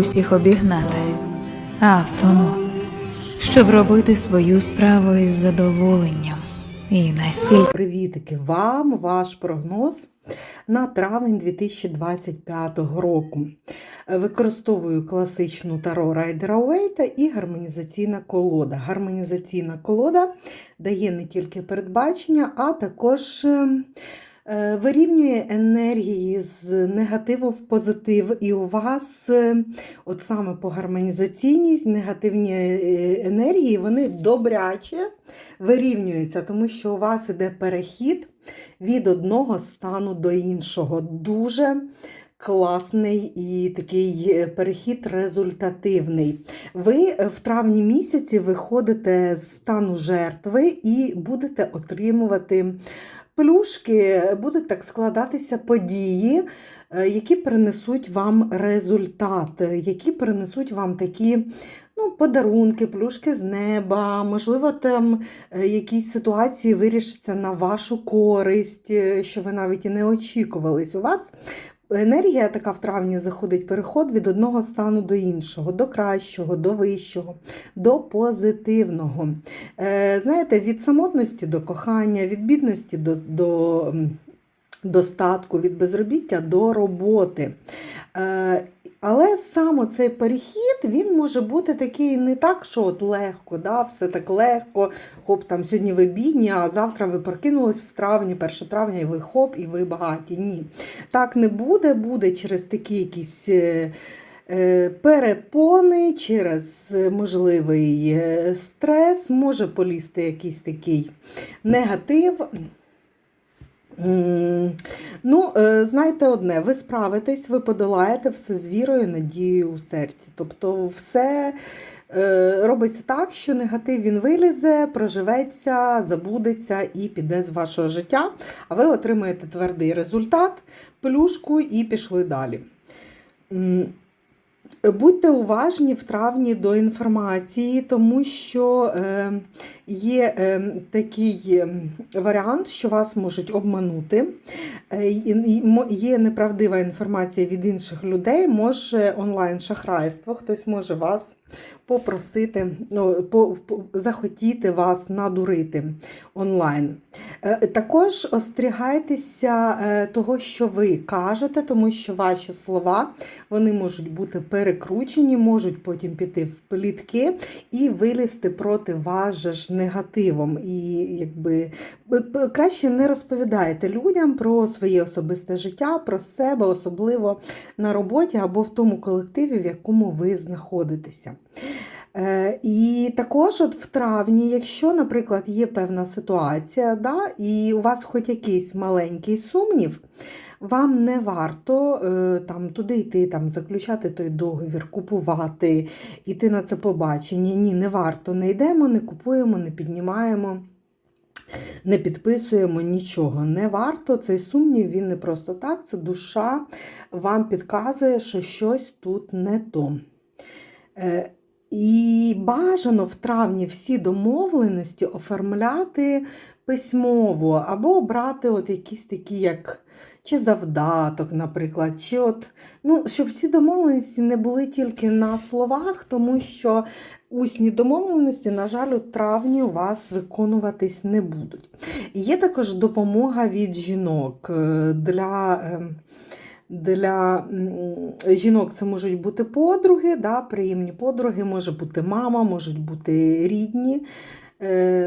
усіх обігнати, а в тому, щоб робити свою справу із задоволенням. І настільки Привітики вам, ваш прогноз на травень 2025 року. Використовую класичну таро Райдера Уейта і гармонізаційна колода. Гармонізаційна колода дає не тільки передбачення, а також е, е, вирівнює енергії з негативу в позитив. І у вас, е, от саме по гармонізаційній негативні е, енергії, вони добряче вирівнюються, тому що у вас іде перехід від одного стану до іншого. Дуже класний і такий е, перехід результативний. Ви е, в травні місяці виходите з стану жертви і будете отримувати плюшки, будуть так складатися події. е, Які принесуть вам результат, які принесуть вам такі ну, подарунки, плюшки з неба, можливо, там е, якісь ситуації вирішаться на вашу користь, е, що ви навіть і не очікувались. У вас енергія така в травні заходить переход від одного стану до іншого, до кращого, до вищого, до позитивного. Е, Знаєте, від самотності до кохання, від бідності до. до Достатку від безробіття до роботи. Е, але саме цей перехід він може бути такий не так, що от легко, да, все так легко. Хоп, там сьогодні ви бідні, а завтра ви прокинулись в травні, 1 травня, і ви хоп, і ви багаті. Ні. Так не буде, буде через такі якісь. е, е, Перепони через е, можливий стрес, може полізти якийсь такий негатив. Ну, е, знаєте одне, ви справитесь, ви подолаєте все з вірою, надією у серці. Тобто, все е, робиться так, що негатив він вилізе, проживеться, забудеться і піде з вашого життя, а ви отримаєте твердий результат, плюшку і пішли далі. Будьте уважні в травні до інформації, тому що е, є е, такий е, варіант, що вас можуть обманути. Є неправдива інформація від інших людей, може онлайн-шахрайство, хтось може вас попросити, ну, захотіти вас надурити онлайн. Також остерігайтеся того, що ви кажете, тому що ваші слова вони можуть бути перекручені, можуть потім піти в плітки і вилізти проти вас же ж негативом. І якби краще не розповідайте людям про своє особисте життя, про себе, особливо на роботі або в тому колективі, в якому ви знаходитеся. Е, І також от в травні, якщо, наприклад, є певна ситуація, да, і у вас хоч якийсь маленький сумнів, вам не варто е, там, туди йти, там, заключати той договір, купувати, іти на це побачення. Ні, не варто. Не йдемо, не купуємо, не піднімаємо. Не підписуємо нічого. Не варто. Цей сумнів, він не просто так. Це душа вам підказує, що щось тут не то. Е, І бажано в травні всі домовленості оформляти письмово, або брати от якісь такі, як чи завдаток, наприклад, чи от, ну, щоб всі домовленості не були тільки на словах, тому що усні домовленості, на жаль, у травні у вас виконуватись не будуть. Є також допомога від жінок е, для. ем, для жінок це можуть бути подруги, да, приємні подруги, може бути мама, можуть бути рідні,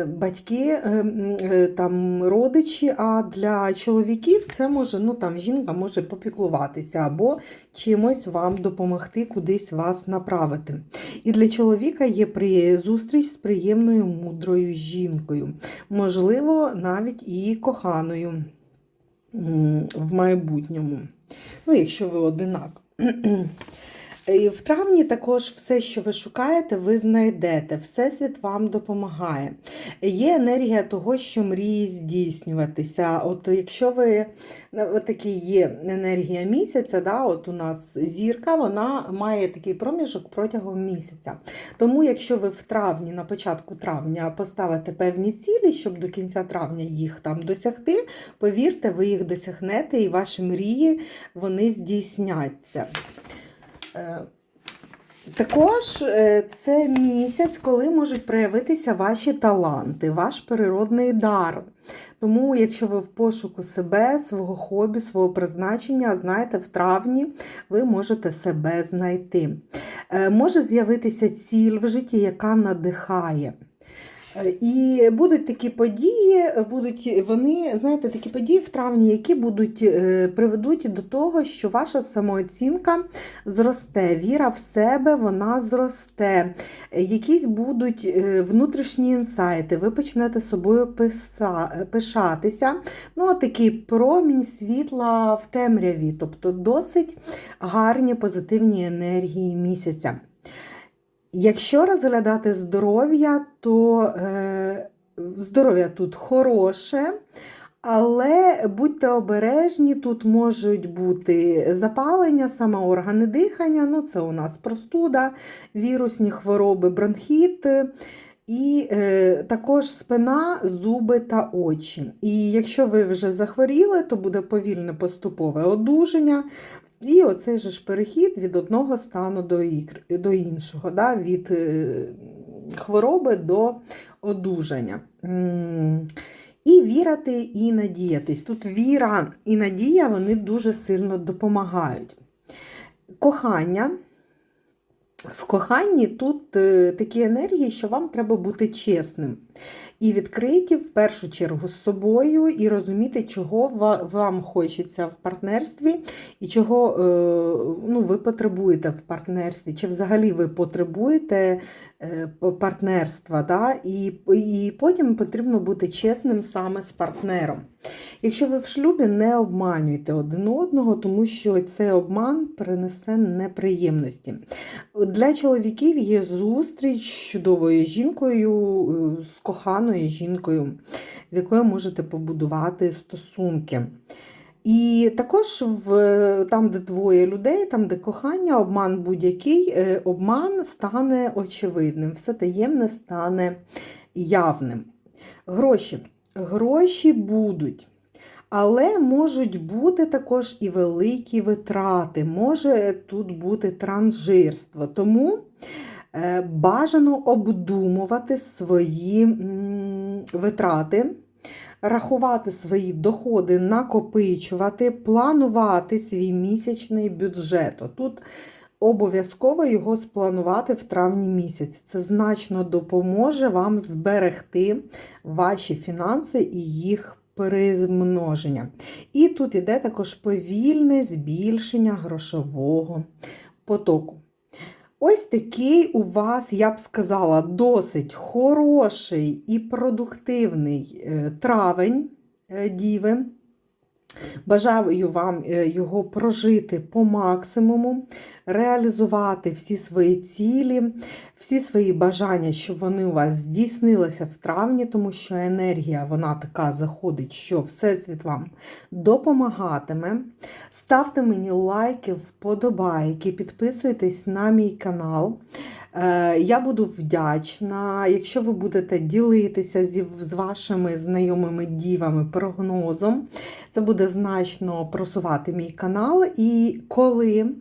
батьки, е, е, там, родичі, а для чоловіків це може, ну там жінка може попіклуватися або чимось вам допомогти, кудись вас направити. І для чоловіка є зустріч з приємною мудрою жінкою, можливо, навіть і коханою в майбутньому. Ну, якщо ви одинак. І в травні також все, що ви шукаєте, ви знайдете. Всесвіт вам допомагає. Є енергія того, що мрії здійснюватися. От якщо ви от такі є енергія місяця, да, от у нас зірка, вона має такий проміжок протягом місяця. Тому, якщо ви в травні, на початку травня поставите певні цілі, щоб до кінця травня їх там досягти, повірте, ви їх досягнете, і ваші мрії вони здійсняться. Е, Також е, це місяць, коли можуть проявитися ваші таланти, ваш природний дар. Тому, якщо ви в пошуку себе, свого хобі, свого призначення, знаєте, в травні ви можете себе знайти. Е, Може з'явитися ціль в житті, яка надихає. І будуть такі події, будуть вони, знаєте, такі події в травні, які будуть е, приведуть до того, що ваша самооцінка зросте, віра в себе вона зросте. Якісь будуть е, внутрішні інсайти, ви почнете собою пишатися. Ну, такий промінь світла в темряві, тобто досить гарні позитивні енергії місяця. Якщо розглядати здоров'я, то е, здоров'я тут хороше, але будьте обережні, тут можуть бути запалення, саме органи дихання, ну це у нас простуда, вірусні хвороби, бронхіт. І е, також спина, зуби та очі. І якщо ви вже захворіли, то буде повільне поступове одужання. І оцей же ж перехід від одного стану до, до іншого, да, від е, хвороби до одужання. І вірити, і надіятись. Тут віра і надія вони дуже сильно допомагають. Кохання. В коханні тут е, такі енергії, що вам треба бути чесним і відкриті в першу чергу з собою, і розуміти, чого вам хочеться в партнерстві, і чого е, ну, ви потребуєте в партнерстві, чи взагалі ви потребуєте е, партнерства. Да? І, і потім потрібно бути чесним саме з партнером. Якщо ви в шлюбі, не обманюйте один одного, тому що цей обман принесе неприємності. Для чоловіків є зустріч з чудовою жінкою, е, з коханою жінкою, з якою можете побудувати стосунки. І також в, там, де двоє людей, там, де кохання, обман будь-який, е, обман стане очевидним, все таємне стане явним. Гроші. Гроші будуть. Але можуть бути також і великі витрати, може тут бути транжирство. Тому е, бажано обдумувати свої витрати, рахувати свої доходи, накопичувати, планувати свій місячний бюджет. Тут обов'язково його спланувати в травні місяці. Це значно допоможе вам зберегти ваші фінанси і їх перемноження. І тут іде також повільне збільшення грошового потоку. Ось такий у вас, я б сказала, досить хороший і продуктивний е, травень е, діви. Бажаю вам е, його прожити по максимуму, реалізувати всі свої цілі, всі свої бажання, щоб вони у вас здійснилися в травні, тому що енергія вона така заходить, що Всесвіт вам допомагатиме. Ставте мені лайки, вподобайки, підписуйтесь на мій канал. Е, Я буду вдячна, якщо ви будете ділитися з вашими знайомими дівами прогнозом. Це буде значно просувати мій канал. І коли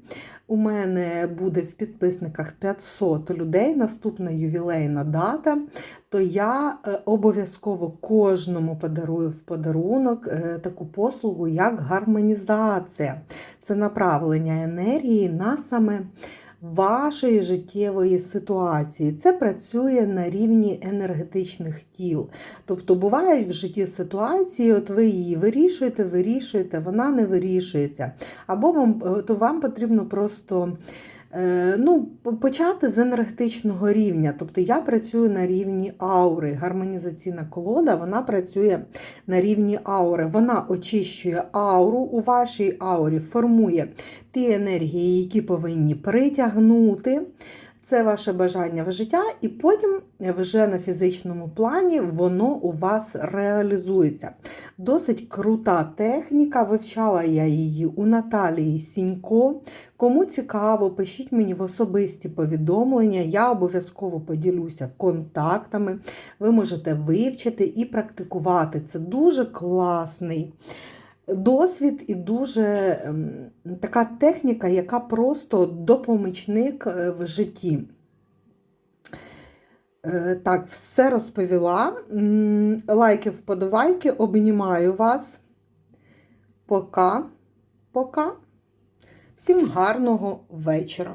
у мене буде в підписниках 500 людей, наступна ювілейна дата, то я е, обов'язково кожному подарую в подарунок е, таку послугу, як гармонізація. Це направлення енергії на саме вашої життєвої ситуації. Це працює на рівні енергетичних тіл. Тобто бувають в житті ситуації, от ви її вирішуєте, вирішуєте, вона не вирішується. Або вам, е, то вам потрібно просто. Е, Ну, почати з енергетичного рівня. Тобто я працюю на рівні аури. Гармонізаційна колода вона працює на рівні аури. Вона очищує ауру у вашій аурі, формує ті енергії, які повинні притягнути. Це ваше бажання в життя, і потім вже на фізичному плані воно у вас реалізується. Досить крута техніка. Вивчала я її у Наталії Сінько. Кому цікаво, пишіть мені в особисті повідомлення. Я обов'язково поділюся контактами. Ви можете вивчити і практикувати. Це дуже класний досвід і дуже ем, така техніка, яка просто допомічник е, в житті. Е, Так, все розповіла. Лайки, вподобайки, обнімаю вас. Пока. Пока. Всім гарного вечора.